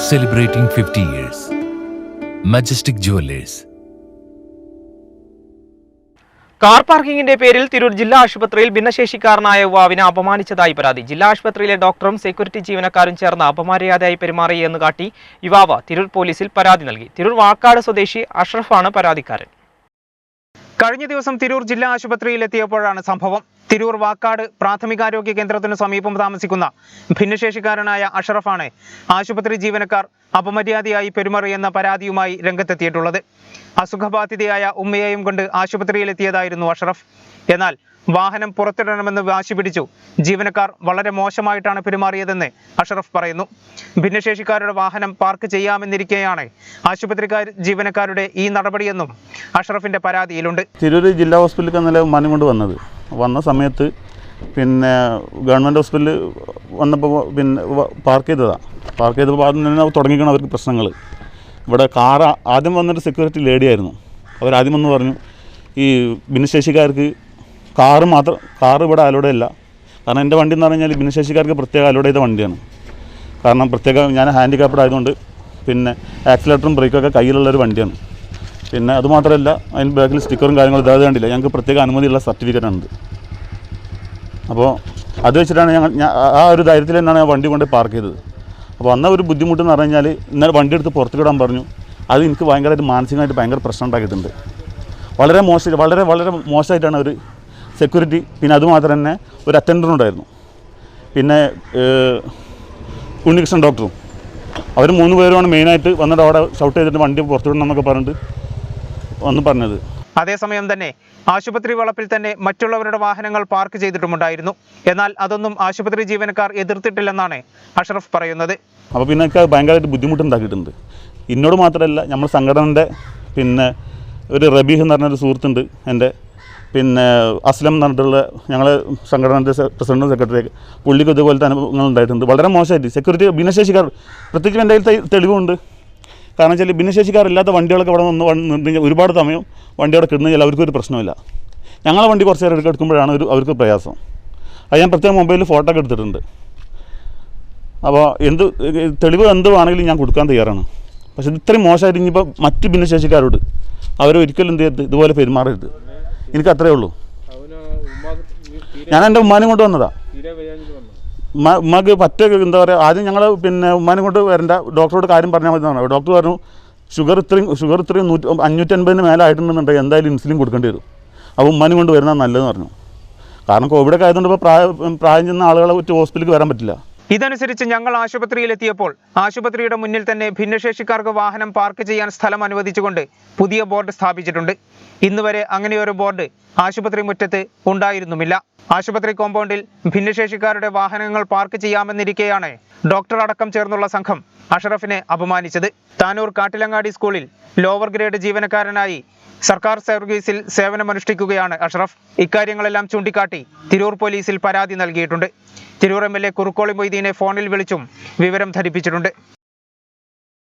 celebrating 50 years. Majestic Jewelers. Car പാർക്കിംഗിന്റെ പേരിൽ തിരൂർ ജില്ലാ ആശുപത്രിയിൽ ഭിന്നശേഷിക്കാരനായ യുവാവിനെ അപമാനിച്ചതായി പരാതി ജില്ലാ ആശുപത്രിയിലെ ഡോക്ടറും സെക്യൂരിറ്റി ജീവനക്കാരും ചേർന്ന് അപമര്യാദയായി പെരുമാറി എന്ന് കാട്ടി യുവാവ് തിരൂർ പോലീസിൽ പരാതി നൽകി തിരൂർ വാക്കാട് സ്വദേശി അഷ്റഫാണ് പരാതിക്കാരൻ കഴിഞ്ഞ ദിവസം തിരൂർ ജില്ലാ ആശുപത്രിയിൽ എത്തിയപ്പോഴാണ് സംഭവം തിരൂർ വാക്കാട് പ്രാഥമികാരോഗ്യ കേന്ദ്രത്തിന് സമീപം താമസിക്കുന്ന ഭിന്നശേഷിക്കാരനായ അഷറഫാണ് ആശുപത്രി ജീവനക്കാർ അപമര്യാദയായി പെരുമാറിയെന്ന പരാതിയുമായി രംഗത്തെത്തിയിട്ടുള്ളത്. അസുഖബാധിതയായ ഉമ്മയെയും കൊണ്ട് ആശുപത്രിയിലെത്തിയതായിരുന്നു അഷറഫ്. എന്നാൽ വാഹനം പുറത്തിടണമെന്ന് വാശി പിടിച്ചു. ജീവനക്കാർ വളരെ മോശമായിട്ടാണ് പെരുമാറിയതെന്ന് അഷറഫ് പറയുന്നു. ഭിന്നശേഷിക്കാരുടെ വാഹനം പാർക്ക് ചെയ്യാമെന്നിരിക്കെയാണ് ആശുപത്രിക്കാർ ജീവനക്കാരുടെ ഈ നടപടിയെന്നും അഷറഫിന്റെ പരാതിയിലുണ്ട്. തിരൂർ ജില്ലാ ഹോസ്പിറ്റലിൽ ഇന്നലെ കൊണ്ട് വന്നത് വന്ന സമയത്ത് പിന്നെ ഗവൺമെന്റ് ഹോസ്പിറ്റലിൽ വന്നപ്പോൾ പിന്നെ പാർക്ക് ചെയ്തതാണ് പാർക്ക് ചെയ്തപ്പോൾ ആദ്യം തന്നെ തുടങ്ങിക്കണം അവർക്ക് പ്രശ്നങ്ങൾ ഇവിടെ കാർ ആദ്യം വന്നൊരു സെക്യൂരിറ്റി ലേഡി ആയിരുന്നു. അവരാദ്യം വന്ന് പറഞ്ഞു ഈ ഭിന്നശേഷിക്കാർക്ക് കാറ് മാത്രം കാറ് ഇവിടെ അലോടെ അല്ല. കാരണം എന്റെ വണ്ടി എന്ന് പറഞ്ഞു കഴിഞ്ഞാൽ ഭിന്നശേഷിക്കാർക്ക് പ്രത്യേക അലോഡ് ചെയ്ത വണ്ടിയാണ്. കാരണം പ്രത്യേക ഞാൻ ഹാൻഡിക്യാപ്ഡ് ആയതുകൊണ്ട് പിന്നെ ആക്സിലേറ്ററും ബ്രേക്കും ഒക്കെ കയ്യിലുള്ളൊരു വണ്ടിയാണ്. പിന്നെ അതുമാത്രമല്ല അതിന് ബാക്കിൽ സ്റ്റിക്കറും കാര്യങ്ങളും ഇതാ കണ്ടില്ല ഞങ്ങൾക്ക് പ്രത്യേക അനുമതിയുള്ള സർട്ടിഫിക്കറ്റ് ഉണ്ട് അപ്പോൾ അത് വെച്ചിട്ടാണ് ഞങ്ങൾ ആ ഒരു ധൈര്യത്തിൽ തന്നെയാണ് ഞാൻ വണ്ടി കൊണ്ട് പാർക്ക് ചെയ്തത്. അപ്പോൾ അന്ന ഒരു ബുദ്ധിമുട്ട് എന്ന് പറഞ്ഞു കഴിഞ്ഞാൽ ഇന്നലെ വണ്ടി എടുത്ത് പുറത്തേക്ക് ഇടാൻ പറഞ്ഞു. അത് എനിക്ക് ഭയങ്കരമായിട്ട് മാനസികമായിട്ട് ഭയങ്കര പ്രശ്നം ഉണ്ടാക്കിയിട്ടുണ്ട്. വളരെ മോശം വളരെ വളരെ മോശമായിട്ടാണ് ഒരു സെക്യൂരിറ്റി പിന്നെ അതുമാത്രം തന്നെ ഒരു അറ്റൻഡറും ഉണ്ടായിരുന്നു. പിന്നെ ഉണ്ണികൃഷ്ണൻ ഡോക്ടറും അവർ മൂന്ന് പേരുമാണ് മെയിനായിട്ട് വന്നിട്ട് അവിടെ ഷൗട്ട് ചെയ്തിട്ട് വണ്ടി പുറത്തുവിടണം എന്നൊക്കെ പറഞ്ഞിട്ട് വന്ന് പറഞ്ഞത്. അതേസമയം തന്നെ ആശുപത്രി വളപ്പിൽ തന്നെ മറ്റുള്ളവരുടെ വാഹനങ്ങൾ പാർക്ക് ചെയ്തിട്ടുമുണ്ടായിരുന്നു. എന്നാൽ അതൊന്നും ആശുപത്രി ജീവനക്കാർ എതിർത്തിട്ടില്ലെന്നാണ് അഷറഫ് പറയുന്നത്. അപ്പോൾ പിന്നെ ഭയങ്കരമായിട്ട് ബുദ്ധിമുട്ടുണ്ടാക്കിയിട്ടുണ്ട്. എന്നോട് മാത്രമല്ല നമ്മൾ സംഘടനന്റെ പിന്നെ ഒരു റബീഹ് എന്ന് പറഞ്ഞൊരു സുഹൃത്തുണ്ട് എന്റെ. പിന്നെ അസ്ലം എന്ന് പറഞ്ഞിട്ടുള്ള ഞങ്ങൾ സംഘടനയുടെ പ്രസിഡന്റ് സെക്രട്ടറി പുള്ളിക്ക് ഇതുപോലത്തെ അനുഭവങ്ങൾ ഉണ്ടായിട്ടുണ്ട്. വളരെ മോശമായിട്ട് സെക്യൂരിറ്റി ഭിന്നശേഷിക്കാർ പ്രത്യേകിച്ച് എന്റെ കയ്യിൽ തെളിവുണ്ട്. കാരണം വെച്ചാൽ ഭിന്നശേഷിക്കാരില്ലാത്ത വണ്ടികളൊക്കെ വന്ന് നിന്ന് കഴിഞ്ഞാൽ ഒരുപാട് സമയം വണ്ടി അവിടെ കിടന്നു കഴിഞ്ഞാൽ അവർക്കൊരു പ്രശ്നമില്ല ഞങ്ങളെ വണ്ടി കുറച്ച് നേരം എടുക്ക- എടുക്കുമ്പോഴാണ് ഒരു അവർക്ക് പ്രയാസം. അത് ഞാൻ പ്രത്യേകം മൊബൈലിൽ ഫോട്ടോ ഒക്കെ എടുത്തിട്ടുണ്ട്. അപ്പോൾ എന്ത് തെളിവ് എന്ത് വേണമെങ്കിലും ഞാൻ കൊടുക്കാൻ തയ്യാറാണ്. പക്ഷേ ഇത് ഇത്രയും മോശമായിട്ട് ഇനിയിപ്പോൾ മറ്റ് ഭിന്നശേഷിക്കാരോട് അവരൊരിക്കലും എന്ത് ചെയ്യരുത് ഇതുപോലെ പെരുമാറരുത്. എനിക്ക് അത്രയേ ഉള്ളൂ. ഞാൻ എന്റെ ഉമ്മാനും കൊണ്ട് വന്നതാണ് ഉമ്മക്ക് പറ്റ എന്താ പറയുക ആദ്യം ഞങ്ങൾ പിന്നെ ഉമ്മാനെ കൊണ്ട് വരണ്ട. ഡോക്ടറോട് കാര്യം പറഞ്ഞാൽ മതി ഡോക്ടർ പറഞ്ഞു ഷുഗർ ഇത്രയും ഷുഗർ ഇത്രയും നൂറ്റി അഞ്ഞൂറ്റൻപതിന് മേലെ ആയിട്ടുണ്ടെന്നുണ്ടെങ്കിൽ എന്തായാലും ഇൻസുലിൻ കൊടുക്കേണ്ടി വരും. അപ്പോൾ ഉമ്മാനും കൊണ്ട് വരുന്നത് നല്ലതെന്ന് പറഞ്ഞു. കാരണം കോവിഡൊക്കെ ആയതുകൊണ്ട് ഇപ്പോൾ പ്രായം പ്രായം ചെന്ന ആളുകളെ ഒറ്റ ഹോസ്പിറ്റലിൽ വരാൻ പറ്റില്ല. ഇതനുസരിച്ച് ഞങ്ങൾ ആശുപത്രിയിൽ എത്തിയപ്പോൾ ആശുപത്രിയുടെ മുന്നിൽ തന്നെ ഭിന്നശേഷിക്കാർക്ക് വാഹനം പാർക്ക് ചെയ്യാൻ സ്ഥലം അനുവദിച്ചുകൊണ്ട് പുതിയ ബോർഡ് സ്ഥാപിച്ചിട്ടുണ്ട്. ഇന്നുവരെ അങ്ങനെയൊരു ബോർഡ് ആശുപത്രി മുറ്റത്ത് ഉണ്ടായിരുന്നുമില്ല. ആശുപത്രി കോമ്പൗണ്ടിൽ ഭിന്നശേഷിക്കാരുടെ വാഹനങ്ങൾ പാർക്ക് ചെയ്യാമെന്നിരിക്കെയാണ് ഡോക്ടർ അടക്കം ചേർന്നുള്ള സംഘം അഷറഫിനെ അപമാനിച്ചത്. താനൂർ കാട്ടിലങ്ങാടി സ്കൂളിൽ ലോവർ ഗ്രേഡ് ജീവനക്കാരനായി സർക്കാർ സർവീസിൽ സേവനമനുഷ്ഠിക്കുകയാണ് അഷറഫ്. ഇക്കാര്യങ്ങളെല്ലാം ചൂണ്ടിക്കാട്ടി തിരൂർ പോലീസിൽ പരാതി നൽകിയിട്ടുണ്ട്. Tirur M L A Kurukkoli മൊയ്തീനെ ഫോണിൽ വിളിച്ചും വിവരം ധരിപ്പിച്ചിട്ടുണ്ട്.